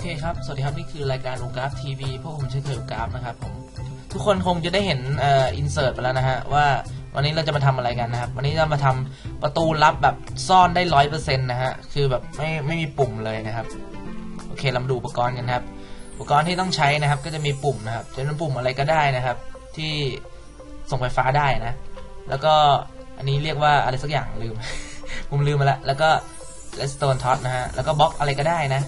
เคครับ สวัสดีครับ นี่คือรายการโอกราฟทีวีพวกผมชื่อเคยโอกราฟนะครับผม ทุกคนคงจะได้เห็นเอ่ออินเสิร์ตไปแล้วนะฮะ ว่าวันนี้เราจะมาทำอะไรกันนะครับ วันนี้เรามาทำประตูลับแบบซ่อนได้ร้อยเปอร์เซ็นต์นะฮะ คือแบบไม่ไม่มีปุ่มเลยนะครับ โอเคเรามาดูอุปกรณ์กันนะครับ อุปกรณ์ที่ต้องใช้นะครับ ก็จะมีปุ่มนะครับ จะเป็นปุ่มอะไรก็ได้นะครับ ที่ส่งไฟฟ้าได้นะ แล้วก็อันนี้เรียกว่าอะไรสักอย่างลืม ผมลืมมาแล้วแล้วก็ redstone tot นะฮะ แล้วก็บล็อกอะไรก็ได้นะ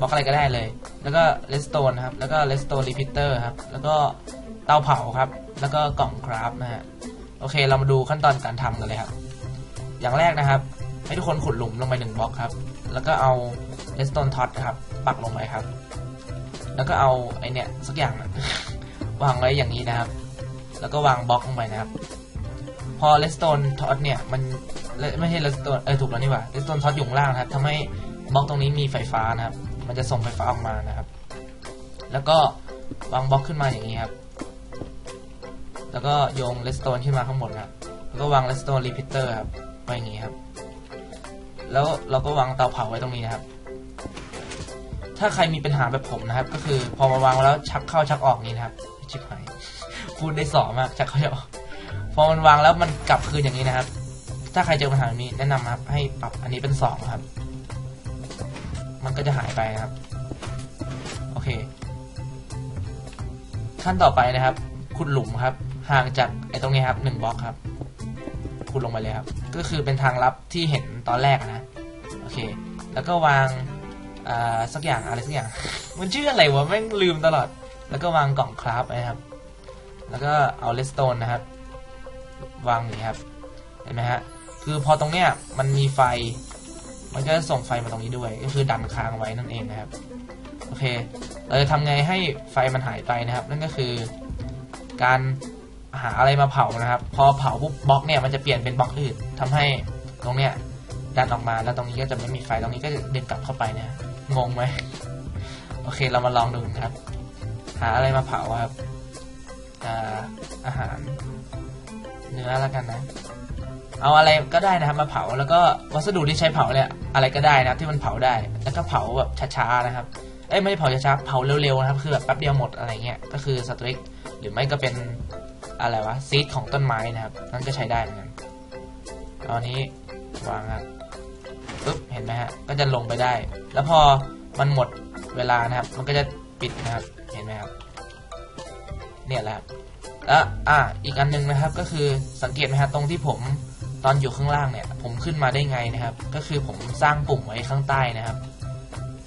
บล็อกอะไรก็ได้เลย แล้วก็ redstone นครับ แล้วก็ redstone repeater ครับ แล้วก็เตาเผาครับ แล้วก็กล่องคราฟนะฮะ โอเค เรามาดูขั้นตอนการทำกันเลยครับ อย่างแรกนะครับ ให้ทุกคนขุดหลุมลงไปหนึ่งบล็อกครับ แล้วก็เอา redstone tot ครับ ปักลงไปครับ แล้วก็เอาไอเนี่ยสักอย่างนะวางไว้อย่างนี้นะครับ แล้วก็วางบล็อกลงไปนะครับ พอ redstone tot เนี่ยมันไม่ใช่ redstone เออถูกแล้วนี่หว่า redstone tot อยู่ข้างล่างนะครับทำให้บล็อกตรงนี้มีไฟฟ้านะครับ มันจะส่งไฟฟ้าออกมานะครับ แล้วก็วางบล็อกขึ้นมาอย่างนี้ครับ แล้วก็โยง redstone ขึ้นมาข้างบนครับแล้วก็วาง redstone repeater ครับไว้อย่างนี้ครับ แล้วเราก็วางเตาเผาไว้ตรงนี้นะครับ ถ้าใครมีปัญหาแบบผมนะครับ ก็คือพอมาวางแล้วชักเข้าชักออกนี้นะครับชิบหายพูดได้สอมากชักเข้าชักออกพอมันวางแล้วมันกลับคืนอย่างนี้นะครับ ถ้าใครเจอปัญหาแบบนี้แนะนำครับ ให้ปรับอันนี้เป็นสองครับ มันก็จะหายไปนะครับ โอเค ขั้นต่อไปนะครับ ขุดหลุมครับ ห่างจากไอ้ตรงนี้ครับหนึ่งบล็อกครับ ขุดลงไปเลยครับ ก็คือเป็นทางลับที่เห็นตอนแรกนะ โอเค แล้วก็วางอ่าสักอย่างอะไรสักอย่าง มันชื่ออะไรวะแม่งลืมตลอด แล้วก็วางกล่องคราฟไว้นะครับ แล้วก็เอาเลสโตนนะครับ วางอย่างนี้ครับ เห็นไหมฮะ คือพอตรงเนี้ยมันมีไฟ มันก็จะส่งไฟมาตรงนี้ด้วย ก็คือดันค้างไว้นั่นเองนะครับ โอเค เราจะทำไงให้ไฟมันหายไปนะครับ นั่นก็คือการหาอะไรมาเผานะครับ พอเผาปุ๊บบล็อกเนี่ยมันจะเปลี่ยนเป็นบล็อกอื่นทำให้ตรงเนี้ยดันออกมาแล้วตรงนี้ก็จะไม่มีไฟตรงนี้ก็จะเดึงกลับเข้าไปนะงงไหมโอเคเรามาลองดูนะครับ หาอะไรมาเผาครับอาอาหาร เนื้อแล้วกันนะ เอาอะไรก็ได้นะครับมาเผาแล้วก็วัสดุที่ใช้เผาเนี่ยอะไรก็ได้นะครับที่มันเผาได้ แล้วก็เผาแบบช้าๆนะครับเอ้ยไม่เผาช้าๆเผาเร็วๆนะครับคือแบบแป๊บเดียวหมดอะไรเงี้ยก็คือสตริกหรือไม่ก็เป็นอะไรวะซีดของต้นไม้นะครับนั่นก็ใช้ได้เหมือนกันตอนนี้วางครับปึ๊บเห็นไหมฮะก็จะลงไปได้ แล้วพอมันหมดเวลานะครับ มันก็จะปิดนะครับเห็นไหมครับเนี่ยแหละครับแล้วอะอีกอันหนึงนะครับก็คือสังเกตไหมฮะตรงที่ผม ตอนอยู่ข้างล่างเนี่ย ผมขึ้นมาได้ไงนะครับ ก็คือผมสร้างปุ่มไว้ข้างใต้นะครับ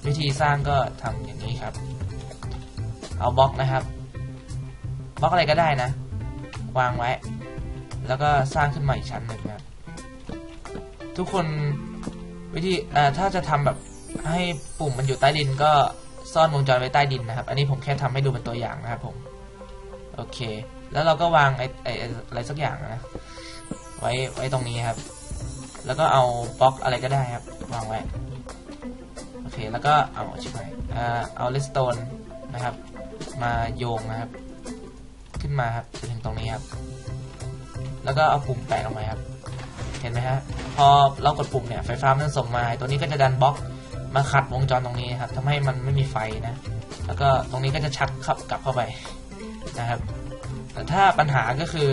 วิธีสร้างก็ทำอย่างนี้ครับ เอาบล็อกนะครับบล็อกอะไรก็ได้นะ วางไว้ แล้วก็สร้างขึ้นมาอีกชั้นหนึ่งครับ ทุกคนวิธีถ้าจะทำแบบให้ปุ่มมันอยู่ใต้ดินก็ซ่อนวงจรไว้ใต้ดินนะครับ อันนี้ผมแค่ทำให้ดูเป็นตัวอย่างนะครับผม โอเค แล้วเราก็วางไอ้ไอ้อะไรสักอย่างนะ ไว้ไว้ตรงนี้ครับ แล้วก็เอาบล็อกอะไรก็ได้ครับวางไว้ โอเค แล้วก็เอาชิบหายเอาเลสโตนนะครับ มาโยงนะครับ ขึ้นมาครับจนถึงตรงนี้ครับ แล้วก็เอาปุ่มแปะลงไปครับ เห็นไหมฮะ พอเรากดปุ่มเนี่ยไฟฟ้ามันส่งมา ตัวนี้ก็จะดันบล็อกมาขัดวงจรตรงนี้ครับทำให้มันไม่มีไฟนะ แล้วก็ตรงนี้ก็จะชักขับกลับเข้าไปนะครับ แต่ถ้าปัญหาก็คือ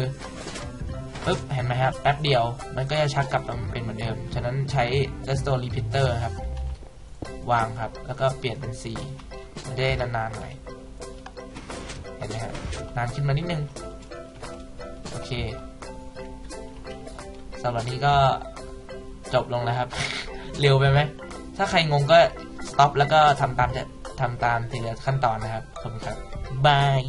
ปึ๊บเห็นไหมครับแป๊บเดียวมันก็จะชักกลับมาเป็นเหมือนเดิม ฉะนั้นใช้ restore repeater ครับ วางครับ แล้วก็เปลี่ยนเป็น C มันได้นานๆหน่อยเห็นไหมครับนานขึ้นมานิดนึง โอเคสำหรับนี้ก็จบลงแล้วครับ เร็วไปไหม ถ้าใครงงก็ stop แล้วก็ทำตามจะทำตามทีละขั้นตอนนะครับขอบคุณครับบาย